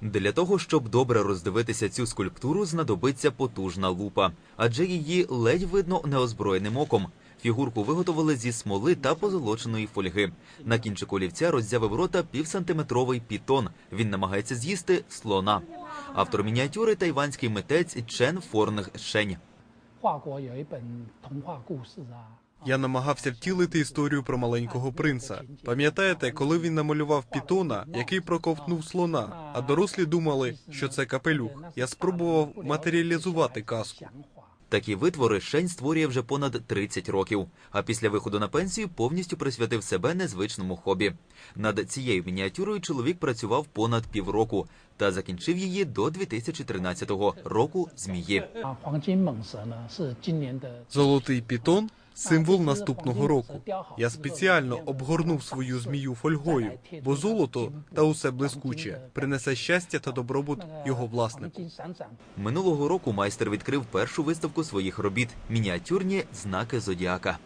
Для того, щоб добре роздивитися цю скульптуру, знадобиться потужна лупа, адже її ледь видно неозброєним оком. Фігурку виготовили зі смоли та позолоченої фольги. На кінчику олівця роззявив рота півсантиметровий пітон. Він намагається з'їсти слона. Автор мініатюри тайванський митець Чен Форнг Шень. Я намагався втілити історію про маленького принца. Пам'ятаєте, коли він намалював пітона, який проковтнув слона, а дорослі думали, що це капелюх. Я спробував матеріалізувати казку. Такі витвори Шень створює вже понад 30 років. А після виходу на пенсію повністю присвятив себе незвичному хобі. Над цією мініатюрою чоловік працював понад півроку та закінчив її до 2013 року. Змії золотий пітон символ наступного року. Я спеціально обгорнув свою змію фольгою, бо золото та усе блискуче принесе щастя та добробут його власнику. Минулого року майстер відкрив першу виставку своїх робіт мініатюрні знаки зодіака.